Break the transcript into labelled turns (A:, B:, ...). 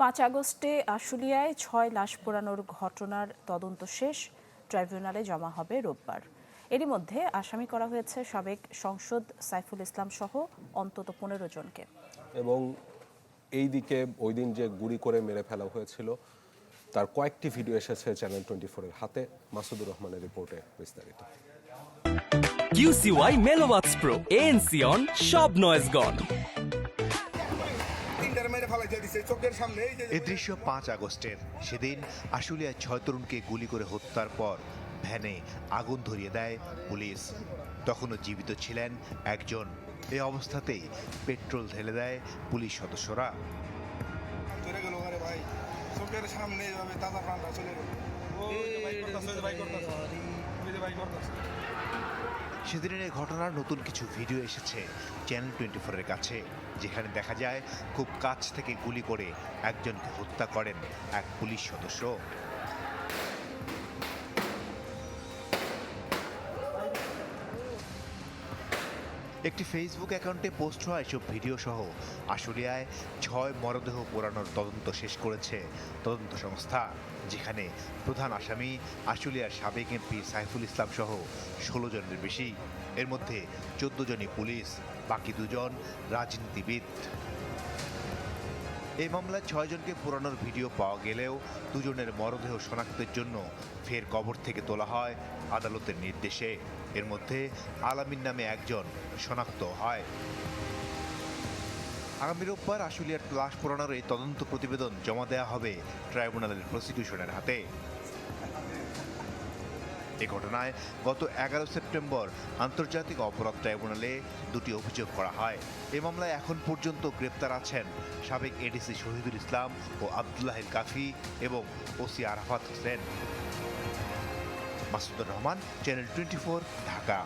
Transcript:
A: পাঁচ আগস্টে আশুলিয়ায় ছয় লাশ পোড়ানোর ঘটনার তদন্ত শেষ। ট্রাইব্যুনালে জমা হবে রোববার। এরই মধ্যে আসামি করা হয়েছে সাবেক সংসদ সাইফুল ইসলাম সহ অন্তত পনেরো জনকে।
B: এবং এই দিকে ওই দিন যে গুলি করে মেরে ফেলা হয়েছিল তার কয়েকটি ভিডিও এসেছে চ্যানেল টোয়েন্টি ফোরের হাতে। মাসুদুর রহমানের রিপোর্টে বিস্তারিত।
C: QCY Melomax pro ANC on সব নয়েজ গন
D: এ দৃশ্য পাঁচ আগস্টের। সেদিন আশুলিয়ায় ছয় তরুণকে গুলি করে হত্যার পর ভ্যানে আগুন ধরিয়ে দেয় পুলিশ। তখনও জীবিত ছিলেন একজন। এই অবস্থাতেই পেট্রোল ঢেলে দেয় পুলিশ সদস্যরা।
E: সামনে চলে
D: সেদিনের এই ঘটনার নতুন কিছু ভিডিও এসেছে চ্যানেল টোয়েন্টি ফোরের কাছে, যেখানে দেখা যায় খুব কাছ থেকে গুলি করে একজনকে হত্যা করেন এক পুলিশ সদস্য। একটি ফেসবুক অ্যাকাউন্টে পোস্ট হওয়া এসব ভিডিও সহ আশুলিয়ায় ছয় মরদেহ পোড়ানোর তদন্ত শেষ করেছে তদন্ত সংস্থা, যেখানে প্রধান আসামি আশুলিয়ার সাবেক এমপি সাইফুল ইসলাম সহ ষোলো জনের বেশি। এর মধ্যে চোদ্দ জনই পুলিশ, বাকি দুজন রাজনীতিবিদ। এই মামলায় ছয়জনকে পুরানোর ভিডিও পাওয়া গেলেও দুজনের মরদেহ শনাক্তের জন্য ফের কবর থেকে তোলা হয় আদালতের নির্দেশে। এর মধ্যে আলামিন নামে একজন শনাক্ত হয়। আগামী রোববার আশুলিয়ার লাশ পুরানোর এই তদন্ত প্রতিবেদন জমা দেওয়া হবে ট্রাইব্যুনালের প্রসিকিউশনের হাতে। এ ঘটনায় গত এগারো সেপ্টেম্বর আন্তর্জাতিক অপরাধ ট্রাইব্যুনালে দুটি অভিযোগ করা হয়। এ মামলায় এখন পর্যন্ত গ্রেপ্তার আছেন সাবেক এডিসি শহীদুল ইসলাম ও আবদুল্লাহিল কাফি এবং OC Arafat Hossain. Masudur Rahman channel twenty Dhaka.